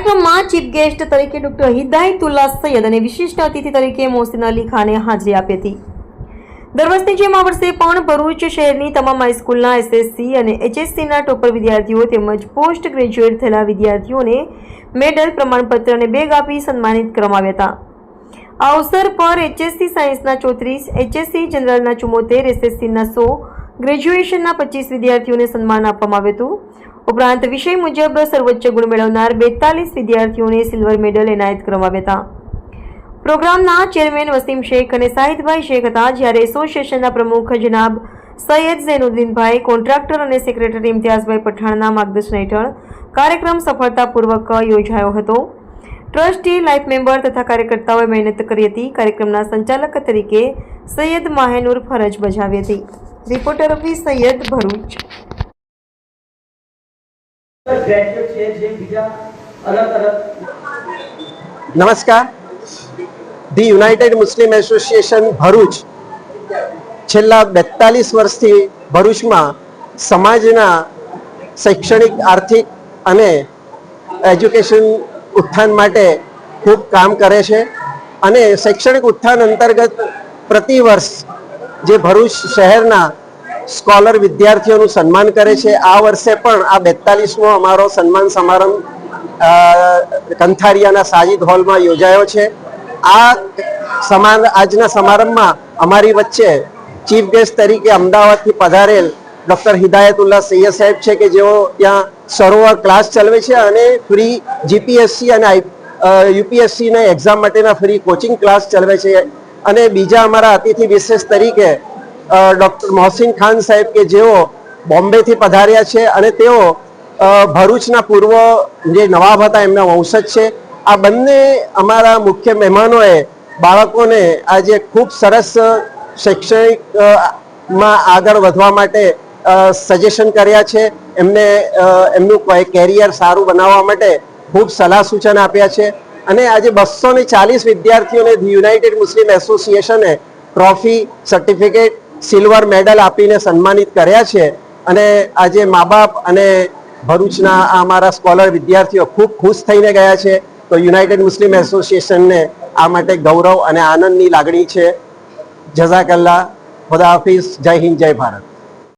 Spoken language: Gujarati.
કાર્યક્રમમાં ચીફ ગેસ્ટ તરીકે ડોક્ટર હિદાયતુલ્લા સૈયદ અને વિશિષ્ટ અતિથિ તરીકે મોહસિન અલી ખાને હાજરી આપી હતી. દર વર્ષની જેમ આ વર્ષે પણ ભરૂચ શહેરની તમામ હાઈસ્કૂલના એસએસસી અને એચએસસીના ટોપર વિદ્યાર્થીઓ તેમજ પોસ્ટ ગ્રેજ્યુએટ થયેલા વિદ્યાર્થીઓને મેડલ પ્રમાણપત્ર અને બેગ આપી સન્માનિત કરવામાં હતા. આ અવસર પર એચએસસી સાયન્સના ચોત્રીસ એચએસસી જનરલના ચુમ્મોતેર એસએસસીના સો ગ્રેજ્યુએશનના પચીસ વિદ્યાર્થીઓને સન્માન આપવામાં આવ્યું હતું. ઉપરાંત વિષય મુજબ સર્વોચ્ચ ગુણ મેળવનાર બેતાલીસ વિદ્યાર્થીઓને સિલ્વર મેડલ એનાયત કરવામાં હતા. પ્રોગ્રામના ચેરમેન વસીમ શેખ અને સાહિદભાઈ શેખ હતા, જ્યારે એસોસિએશનના પ્રમુખ જનાબ સૈયદ ઝૈનુદ્દીનભાઈ, કોન્ટ્રાક્ટર અને સેક્રેટરી ઇમ્તિયાઝભાઈ પઠાણના માર્ગદર્શન હેઠળ કાર્યક્રમ સફળતાપૂર્વક યોજાયો હતો. ટ્રસ્ટી લાઈફ મેમ્બર તથા કાર્યકર્તાઓએ મહેનત કરી હતી. કાર્યક્રમના સંચાલક તરીકે સૈયદ માહેનુર ફરજ બજાવી હતી. રિપોર્ટર રફી સૈયદ ભરૂચ. નમસ્કાર. The United Muslim Association Bharuch છેલ્લા બેતાલીસ વર્ષથી ભરૂચમાં સમાજના શૈક્ષણિક, આર્થિક અને એજ્યુકેશન ઉત્થાન માટે ખૂબ કામ કરે છે અને શૈક્ષણિક ઉત્થાન અંતર્ગત પ્રતિ વર્ષ જે ભરૂચ શહેરના સ્કોલર વિદ્યાર્થીઓનું સન્માન કરે છે. આ વર્ષે પણ આ બેતાલીસમો અમારો સન્માન સમારંભ કંથારિયાના સાજિદ હોલમાં યોજાયો છે. આ સમાન આજના સમારંભમાં અમારી વચ્ચે ચીફ ગેસ્ટ તરીકે અમદાવાદથી પધારેલ ડોક્ટર હિદાયતુલ્લા સૈયદ સાહેબ છે કે જેઓ ત્યાં સરોવર ક્લાસ ચલાવે છે અને ફ્રી જીપીએસસી અને યુપીએસસીના એક્ઝામ માટેના ફ્રી કોચિંગ ક્લાસ ચલાવે છે. અને બીજા અમારા અતિથિ વિશેષ તરીકે ડોક્ટર મોહસિન ખાન સાહેબ કે જેઓ બોમ્બેથી પધાર્યા છે અને તેઓ ભરૂચના પૂર્વ જે નવાબ હતા એમના વંશજ છે. આ બંને અમારા મુખ્ય મહેમાનોએ બાળકોને આજે ખૂબ સરસ શૈક્ષણિકમાં આગળ વધવા માટે સજેશન કર્યા છે. એમને એમનું કેરિયર સારું બનાવવા માટે ખૂબ સલાહ સૂચન આપ્યા છે. અને આજે બસો ને ચાલીસ વિદ્યાર્થીઓને યુનાઇટેડ મુસ્લિમ એસોસિએશને ટ્રોફી સર્ટિફિકેટ સિલ્વર મેડલ આપીને સન્માનિત કર્યા છે અને આજે મા બાપ અને ભરૂચના આ અમારા સ્કોલર વિદ્યાર્થીઓ ખૂબ ખુશ થઈને ગયા છે તો યુનાઇટેડ મુસ્લિમ એસોસિએશનને આ માટે ગૌરવ અને આનંદની લાગણી છે. જઝાકલ્લા ખુદા હાફિઝ. જય હિન્દ, જય ભારત.